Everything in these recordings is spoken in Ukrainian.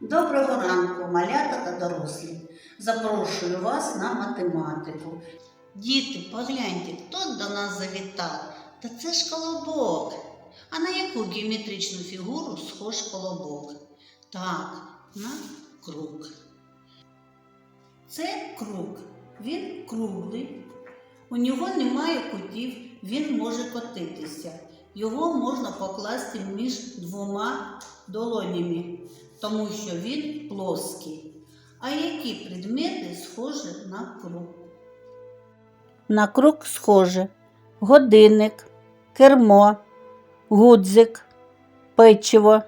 Доброго ранку, малята та дорослі. Запрошую вас на математику. Діти, погляньте, хто до нас завітав? Та це ж колобок. А на яку геометричну фігуру схож колобок? Так, на круг. Це круг. Він круглий. У нього немає кутів, він може котитися. Його можна покласти між двома долонями, тому що він плоский. А які предмети схожі на круг? На круг схоже годинник, кермо, гудзик, печиво,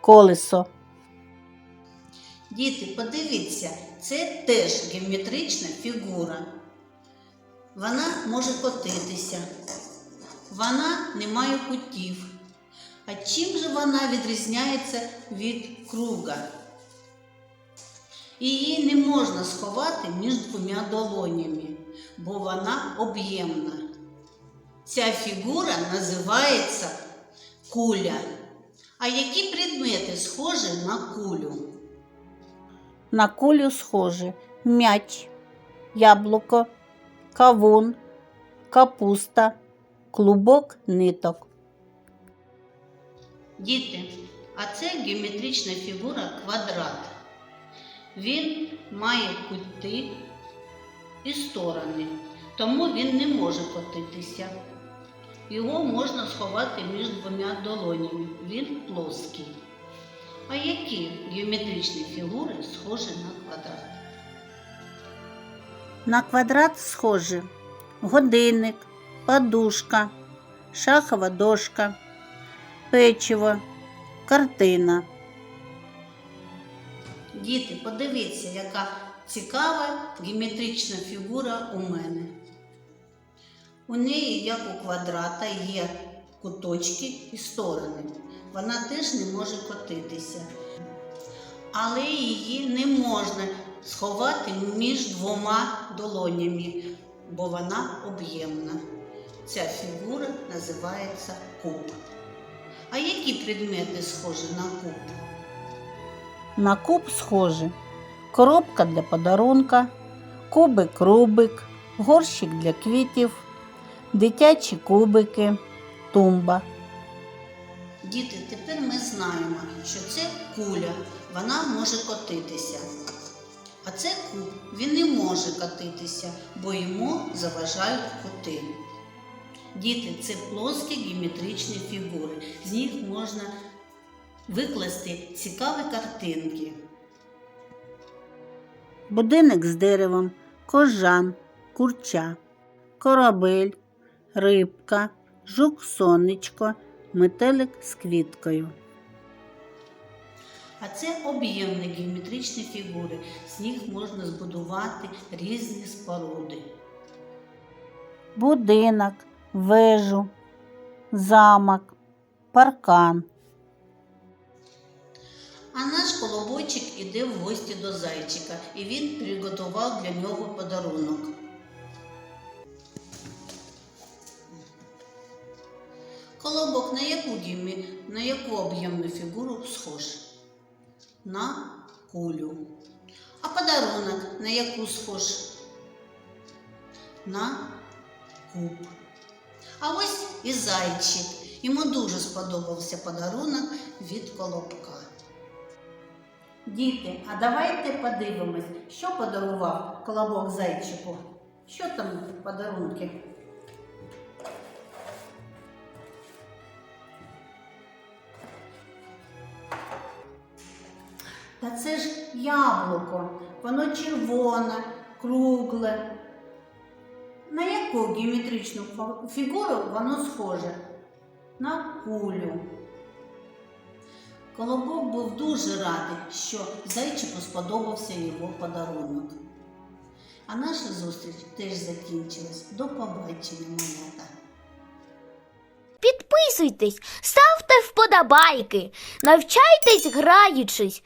колесо. Діти, подивіться, це теж геометрична фігура. Вона може котитися. Вона не має кутів. А чим же вона відрізняється від круга? Її не можна сховати між двома долонями, бо вона об'ємна. Ця фігура називається куля. А які предмети схожі на кулю? На кулю схоже м'яч, яблуко, кавун, капуста, клубок ниток. Діти, а це геометрична фігура квадрат. Він має кути і сторони, тому він не може котитися. Його можна сховати між двома долонями. Він плоский. А які геометричні фігури схожі на квадрат? На квадрат схожі годинник, подушка, шахова дошка, печиво, картина. Діти, подивіться, яка цікава геометрична фігура у мене. У неї, як у квадрата, є куточки і сторони. Вона теж не може котитися. Але її не можна сховати між двома долонями, бо вона об'ємна. Ця фігура називається куб. А які предмети схожі на куб? На куб схожі коробка для подарунка, кубик рубик, горщик для квітів, дитячі кубики, тумба. Діти, тепер ми знаємо, що це куля, вона може котитися. А це куб, він не може котитися, бо йому заважають кути. Діти, це плоскі геометричні фігури. З них можна викласти цікаві картинки. Будинок з деревом, кожан, курча, корабель, рибка, жук сонечко, метелик з квіткою. А це об'ємні геометричні фігури. З них можна збудувати різні споруди. Будинок, вежу, замок, паркан. А наш колобочик іде в гості до зайчика, і він приготував для нього подарунок. Колобок на яку дімі, на яку об'ємну фігуру схож? На кулю. А подарунок на яку схож? На куб. А ось і зайчик. Йому дуже сподобався подарунок від колобка. Діти, а давайте подивимось, що подарував колобок зайчику. Що там подарунки? Та це ж яблуко, воно червоне, кругле. На яку геометричну фігуру воно схоже? На кулю. Колобок був дуже радий, що зайчику сподобався його подарунок. А наша зустріч теж закінчилась. До побачення, малята. Підписуйтесь, ставте вподобайки, навчайтесь граючись